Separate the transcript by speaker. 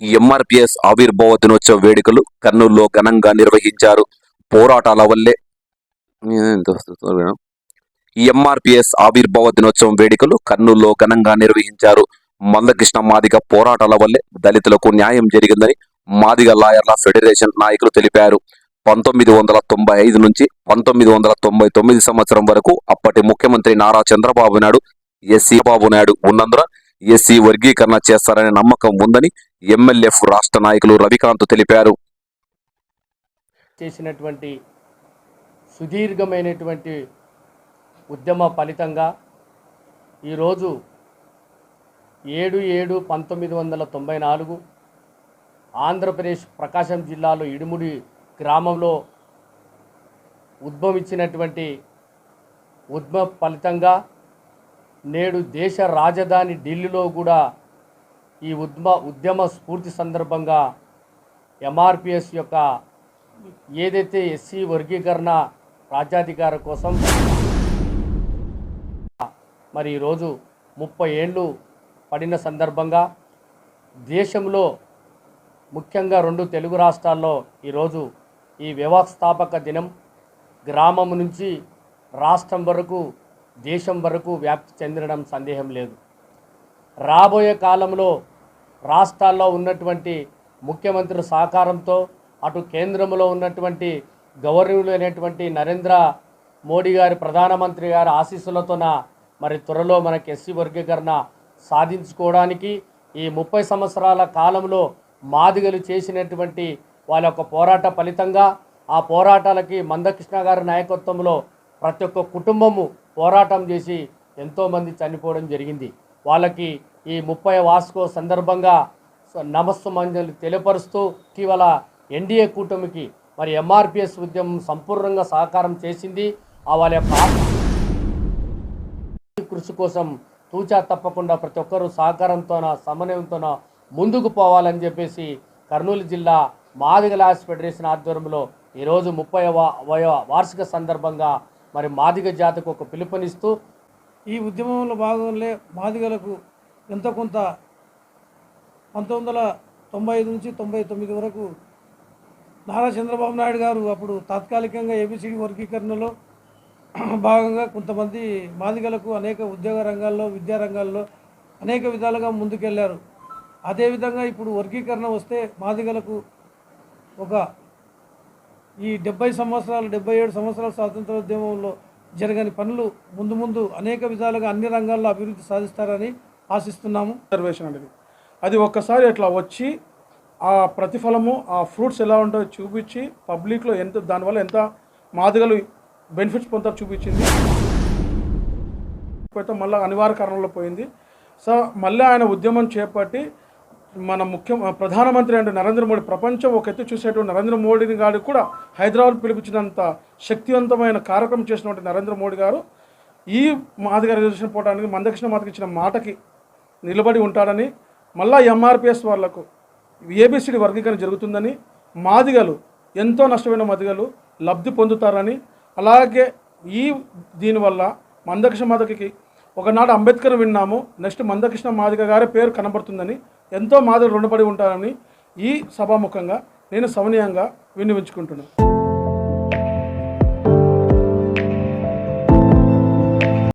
Speaker 1: ఎంఆర్పిఎస్ ఆవిర్భావ దినోత్సవ వేడుకలు కర్నూలులో ఘనంగా నిర్వహించారు. పోరాటాల వల్లే ఎంఆర్పిఎస్ ఆవిర్భావ దినోత్సవం వేడుకలు కర్నూలులో ఘనంగా నిర్వహించారు. మందకృష్ణ మాదిగ పోరాటాల వల్లే దళితులకు న్యాయం జరిగిందని మాదిగ లాయర్ల ఫెడరేషన్ నాయకులు తెలిపారు. పంతొమ్మిది వందల తొంభై ఐదు నుంచి పంతొమ్మిది వందల తొంభై తొమ్మిది సంవత్సరం వరకు అప్పటి ముఖ్యమంత్రి నారా చంద్రబాబు నాయుడు ఎస్సీ బాబు నాయుడు ఉన్నందున ఎస్సీ వర్గీకరణ చేస్తారనే నమ్మకం ఉందని ఎమ్మెల్యేఫ్ రాష్ట్ర నాయకులు రవికాంత్ తెలిపారు.
Speaker 2: చేసినటువంటి సుదీర్ఘమైనటువంటి ఉద్యమ ఫలితంగా ఈరోజు ఏడు ఏడు పంతొమ్మిది వందల తొంభై నాలుగు ఆంధ్రప్రదేశ్ ప్రకాశం జిల్లాలో ఇడుముడి గ్రామంలో ఉద్భవించినటువంటి ఉద్యమ ఫలితంగా నేడు దేశ రాజధాని ఢిల్లీలో కూడా ఈ ఉద్యమ ఉద్యమ స్ఫూర్తి సందర్భంగా ఎంఆర్పిఎస్ యొక్క ఏదైతే ఎస్సీ వర్గీకరణ రాజ్యాధికార కోసం మరి ఈరోజు ముప్పై ఏళ్ళు పడిన సందర్భంగా దేశంలో ముఖ్యంగా రెండు తెలుగు రాష్ట్రాల్లో ఈరోజు ఈ వ్యవస్థాపక దినం గ్రామం నుంచి రాష్ట్రం వరకు దేశం వరకు వ్యాప్తి చెందడం సందేహం లేదు. రాబోయే కాలంలో రాష్ట్రాల్లో ఉన్నటువంటి ముఖ్యమంత్రుల సహకారంతో అటు కేంద్రంలో ఉన్నటువంటి గవర్నర్లు అనేటువంటి నరేంద్ర మోడీ గారి ప్రధానమంత్రి గారి ఆశీస్సులతోన మరి త్వరలో మనకి ఎస్సీ వర్గీకరణ సాధించుకోవడానికి ఈ ముప్పై సంవత్సరాల కాలంలో మాదిగలు చేసినటువంటి వాళ్ళ యొక్క పోరాట ఫలితంగా ఆ పోరాటాలకి మందకృష్ణ గారి నాయకత్వంలో ప్రతి ఒక్క కుటుంబము పోరాటం చేసి ఎంతోమంది చనిపోవడం జరిగింది. వాళ్ళకి ఈ ముప్పై వాస్కో సందర్భంగా నమస్సుమంజలు తెలియపరుస్తూ ఇటీవల ఎన్డీఏ కూటమికి మరి ఎంఆర్పిఎస్ ఉద్యమం సంపూర్ణంగా సహకారం చేసింది. ఆ వాళ్ళ యొక్క కృషి కోసం తూచా తప్పకుండా ప్రతి ఒక్కరూ సహకారంతోన సమన్వయంతోన ముందుకు పోవాలని చెప్పేసి కర్నూలు జిల్లా మాదిగలాస్ ఫెడరేషన్ ఆధ్వర్యంలో ఈరోజు ముప్పై వార్షిక సందర్భంగా మరి మాదిగ జాతికి ఒక పిలుపునిస్తూ
Speaker 3: ఈ ఉద్యమంలో భాగంలో మాదిగలకు ఎంతో కొంత పంతొమ్మిది వందల తొంభై ఐదు నుంచి తొంభై తొమ్మిది వరకు నారా చంద్రబాబు నాయుడు గారు అప్పుడు తాత్కాలికంగా ఏబిసిడి వర్గీకరణలో భాగంగా కొంతమంది మాదిగలకు అనేక ఉద్యోగ రంగాల్లో విద్యా రంగాల్లో అనేక విధాలుగా ముందుకెళ్ళారు. అదేవిధంగా ఇప్పుడు వర్గీకరణ వస్తే మాదిగలకు ఒక ఈ డెబ్బై సంవత్సరాలు డెబ్బై ఏడు సంవత్సరాల స్వాతంత్రోద్యమంలో జరగని పనులు ముందు ముందు అనేక విధాలుగా అన్ని రంగాల్లో అభివృద్ధి సాధిస్తారని ఆశిస్తున్నాము.
Speaker 4: రిజర్వేషన్ అనేది అది ఒక్కసారి అట్లా వచ్చి ఆ ప్రతిఫలము ఆ ఫ్రూట్స్ ఎలా ఉంటాయో చూపించి పబ్లిక్లో ఎంత దానివల్ల ఎంత మాదిగలు బెనిఫిట్స్ పొందుతారో చూపించింది. పోతే మళ్ళీ అనివార్య కారణంలో పోయింది. సో మళ్ళీ ఆయన ఉద్యమం చేపట్టి మన ముఖ్య ప్రధానమంత్రి అంటే నరేంద్ర మోడీ. ప్రపంచం ఒక ఎత్తు చూసేటువంటి నరేంద్ర మోడీని గారు కూడా హైదరాబాద్ పిలిపించినంత శక్తివంతమైన కార్యక్రమం చేసినటువంటి నరేంద్ర మోడీ గారు ఈ మాదిగా రిజర్వేషన్ పోవడానికి మందకృష్ణ మాతకి ఇచ్చిన మాటకి నిలబడి ఉంటాడని మళ్ళా ఎంఆర్పిఎస్ వాళ్ళకు ఏబిసిడి వర్గీకరణ జరుగుతుందని మాదిగలు ఎంతో నష్టమైన మాదిగలు లబ్ధి పొందుతారని అలాగే ఈ దీనివల్ల మందకృష్ణ మాదిగకి ఒకనాడు అంబేద్కర్ విన్నాము నెక్స్ట్ మందకృష్ణ మాదిగ గారి పేరు కనబడుతుందని ఎంతో మాదిరి రుణపడి ఉంటానని ఈ సభాముఖంగా నేను సమనీయంగా వినియోగించుకుంటున్నాను